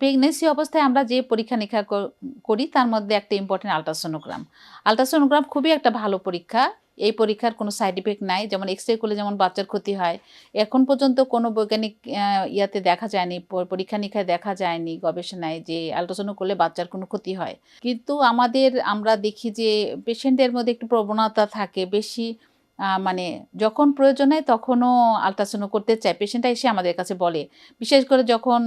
Pregnancy অবস্থায় আমরা যে পরীক্ষা নিরীক্ষা করি, তার মধ্যে একটা ইম্পর্টেন্ট আলট্রাসোনোগ্রাম আলট্রাসোনোগ্রাম খুবই একটা ভালো পরীক্ষা। এই পরীক্ষার কোনো সাইড ইফেক্ট নাই। যেমন এক্স রে করলে যেমন বাচ্চার ক্ষতি হয়, এখন পর্যন্ত কোনো বৈজ্ঞানিক ইয়াতে দেখা যায়নি পরীক্ষা নিরীক্ষায় দেখা যায়নি গবেষণায় যে আলট্রাসোনো করলে বাচ্চার কোনো ক্ষতি হয়। কিন্তু আমাদের আমরা দেখি যে পেশেন্টের মধ্যে একটু প্রবণতা থাকে, বেশি মানে যখন প্রয়োজন হয় তখনও আলট্রাসাউন্ড করতে চায়। পেশেন্টটা এসে আমাদের কাছে বলে। বিশেষ করে যখন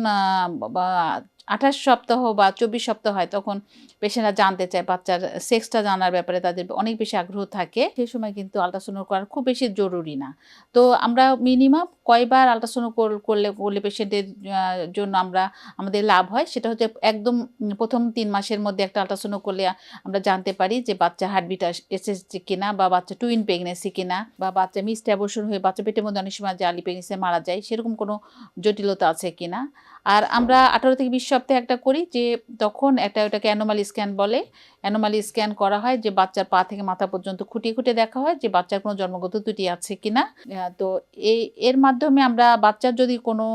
আঠাশ সপ্তাহ বা চব্বিশ সপ্তাহ হয়, তখন পেশেন্টরা জানতে চায়, বাচ্চার সেক্সটা জানার ব্যাপারে তাদের অনেক বেশি আগ্রহ থাকে। সেই সময় কিন্তু আলট্রাসোনো করা খুব বেশি জরুরি না। তো আমরা মিনিমাম কয়বার আলট্রাসোনো করলে করলে পেশেন্টের জন্য আমরা, আমাদের লাভ হয়, সেটা হচ্ছে একদম প্রথম তিন মাসের মধ্যে একটা আলট্রাসোনো করলে আমরা জানতে পারি যে বাচ্চা হার্টবিট এসেছে কিনা বা বাচ্চা টুইন প্রেগনেন্সি কিনা বা বাচ্চা মিসড অ্যাবর্শন হয়ে বাচ্চা পেটের মধ্যে অনেক সময় আলি প্রেগনেন্সি মারা যায়, সেরকম কোনো জটিলতা আছে কিনা। আর আমরা আঠারো থেকে বিশ সপ্তাহে একটা করি যে তখন একটা ওটাকে অ্যানোমালি স্ক্যান বলে। অ্যানোমালি স্ক্যান করা হয় যে বাচ্চার পা থেকে মাথা পর্যন্ত খুঁটিয়ে খুঁটিয়ে দেখা হয় যে বাচ্চার কোনো জন্মগত ত্রুটি আছে কি না তো এই এর মাধ্যমে আমরা বাচ্চার যদি কোনো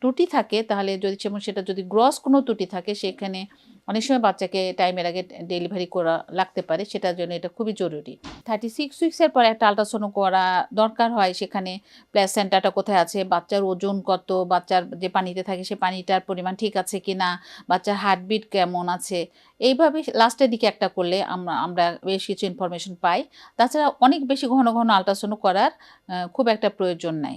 ত্রুটি থাকে তাহলে যদি সেটা যদি গ্রস কোনো ত্রুটি থাকে সেখানে অনেক সময় বাচ্চাকে টাইমের আগে ডেলিভারি করা লাগতে পারে, সেটার জন্য এটা খুবই জরুরি। থার্টি সিক্স উইক্সের পরে একটা আলট্রাসোনো করা দরকার হয়, সেখানে প্লেসেন্টাটা কোথায় আছে, বাচ্চার ওজন কত, বাচ্চার যে পানিতে থাকে সে পানিটার পরিমাণ ঠিক আছে কি না বাচ্চার হার্টবিট কেমন আছে, এইভাবে লাস্টের দিকে একটা করলে আমরা আমরা বেশ কিছু ইনফরমেশন পাই। তাছাড়া অনেক বেশি ঘন ঘন আলট্রাসোনো করার খুব একটা প্রয়োজন নাই।